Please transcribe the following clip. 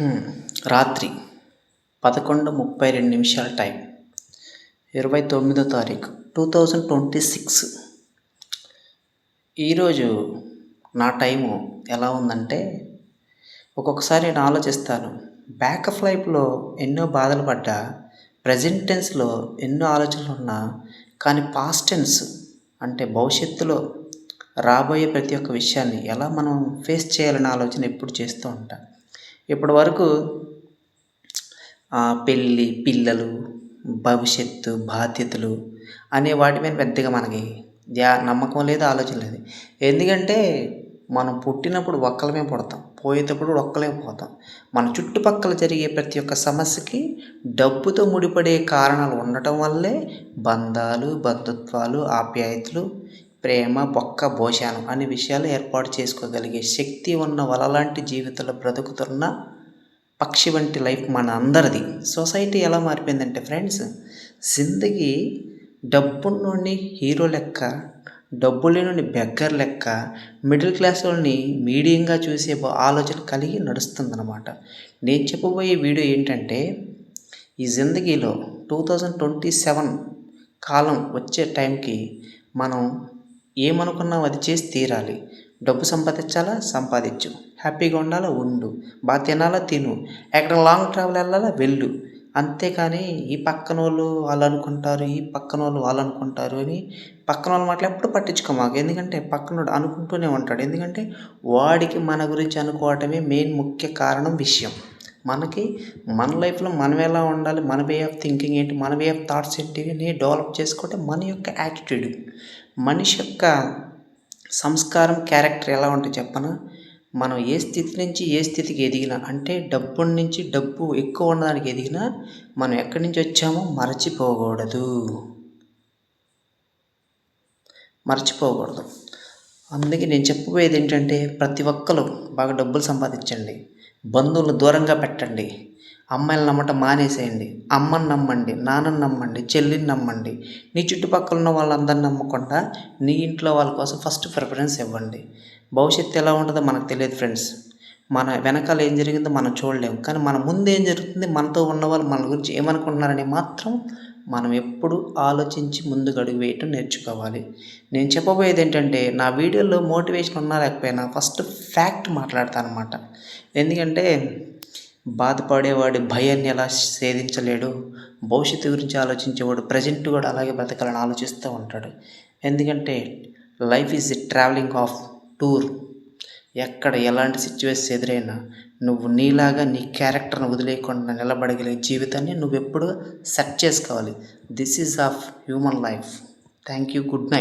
రాత్రి పదకొండు ముప్పై రెండు నిమిషాల టైం. ఇరవై తొమ్మిదో తారీఖు టూ థౌజండ్ ట్వంటీ సిక్స్. ఈరోజు నా టైము ఎలా ఉందంటే ఒక్కొక్కసారి నేను ఆలోచిస్తాను. బ్యాక్ ఆఫ్ లైఫ్లో ఎన్నో బాధలు పడ్డా ప్రజెంట్ టెన్స్లో ఎన్నో ఆలోచనలు ఉన్నా కానీ పాస్ట్ టెన్స్ అంటే భవిష్యత్తులో రాబోయే ప్రతి ఒక్క విషయాన్ని ఎలా మనం ఫేస్ చేయాలనే ఆలోచన ఎప్పుడు చేస్తూ ఉంటాను ఇప్పటి వరకు పెళ్ళి పిల్లలు భవిష్యత్తు బాధ్యతలు అనే వాటి మీద పెద్దగా మనకి ధ్యా నమ్మకం లేదు ఆలోచన లేదు. ఎందుకంటే మనం పుట్టినప్పుడు ఒక్కలమే పుడతాం. పోయేటప్పుడు ఒక్కలే పోతాం. మన చుట్టుపక్కల జరిగే ప్రతి ఒక్క సమస్యకి డబ్బుతో ముడిపడే కారణాలు ఉండటం వల్లే బంధాలు బంధుత్వాలు ఆప్యాయతలు ప్రేమ పొక్క భోజనం అనే విషయాలు ఏర్పాటు చేసుకోగలిగే శక్తి ఉన్న వలలాంటి జీవితంలో బ్రతుకుతున్న పక్షి వంటి లైఫ్ మన అందరిది. సొసైటీ ఎలా మారిపోయిందంటే ఫ్రెండ్స్ జిందగీ డబ్బున్నోడిని హీరో లెక్క డబ్బు లేని బెగ్గర్ లెక్క మిడిల్ క్లాస్ వాళ్ళని మీడియంగా చూసే ఆలోచన కలిగి నడుస్తుందన్నమాట. నేను చెప్పబోయే వీడియో ఏంటంటే ఈ జిందగీలో టూ థౌజండ్ ట్వంటీ సెవెన్ కాలం వచ్చే టైంకి మనం ఏమనుకున్నావు అది చేసి తీరాలి. డబ్బు సంపాదించాలా? సంపాదించు. హ్యాపీగా ఉండాలా? ఉండు. బాగా తినాలా? తిను. ఎక్కడ లాంగ్ ట్రావెల్ వెళ్ళాలా? వెళ్ళు. అంతేకాని ఈ పక్కన వాళ్ళు వాళ్ళు అనుకుంటారు ఈ పక్కన వాళ్ళు వాళ్ళు అనుకుంటారు అని పక్కన వాళ్ళ మాటలు ఎప్పుడు పట్టించుకో మాకు. ఎందుకంటే పక్కనోడు అనుకుంటూనే ఉంటాడు. ఎందుకంటే వాడికి మన గురించి అనుకోవటమే మెయిన్ ముఖ్య కారణం విషయం. మనకి మన లైఫ్లో మనం ఎలా ఉండాలి? మన వే ఆఫ్ థింకింగ్ ఏంటి? మన వే ఆఫ్ థాట్స్ ఏంటివి నేను డెవలప్ చేసుకోవటం మన యొక్క యాటిట్యూడ్. మనిషి యొక్క సంస్కారం క్యారెక్టర్ ఎలా ఉంటుంది చెప్పనా మనం ఏ స్థితి నుంచి ఏ స్థితికి ఎదిగినా అంటే డబ్బు నుంచి డబ్బు ఎక్కువ ఉండడానికి ఎదిగినా మనం ఎక్కడి నుంచి వచ్చామో మరచిపోకూడదు. మర్చిపోకూడదు. అందుకే నేను చెప్పబోయేది ఏంటంటే ప్రతి ఒక్కరు బాగా డబ్బులు సంపాదించండి. బంధువులు దూరంగా పెట్టండి. అమ్మాయిలు నమ్మటం మానేసేయండి. అమ్మని నమ్మండి నాన్నని నమ్మండి చెల్లిని నమ్మండి. నీ చుట్టుపక్కల ఉన్న వాళ్ళందరిని నమ్మకుండా నీ ఇంట్లో వాళ్ళ కోసం ఫస్ట్ ప్రిఫరెన్స్ ఇవ్వండి. భవిష్యత్తు ఎలా ఉంటుందో మనకు తెలియదు ఫ్రెండ్స్. మన వెనకాల ఏం జరిగిందో మనం చూడలేము కానీ మన ముందు ఏం జరుగుతుంది? మనతో ఉన్న వాళ్ళు మన గురించి ఏమనుకుంటున్నారని మాత్రం మనం ఎప్పుడు ఆలోచించి ముందుకు అడుగు వేయటం నేర్చుకోవాలి. నేను చెప్పబోయేది ఏంటంటే నా వీడియోలో మోటివేషన్ ఉన్నా లేకపోయినా ఫస్ట్ ఫ్యాక్ట్ మాట్లాడతాను అనమాట ఎందుకంటే బాధపడేవాడి భయాన్ని ఎలా ఛేదించలేడు భవిష్యత్తు గురించి ఆలోచించేవాడు ప్రజెంట్ కూడా అలాగే బ్రతకాలని ఆలోచిస్తూ ఉంటాడు. ఎందుకంటే life is a travelling of tour ఎక్కడ ఎలాంటి సిచ్యువేషన్ ఎదురైనా నువ్వు నీలాగా నీ క్యారెక్టర్ని వదిలేయకుండా నిలబడగలిగే జీవితాన్ని నువ్వు ఎప్పుడు సెట్ చేసుకోవాలి. This is of human life thank you good night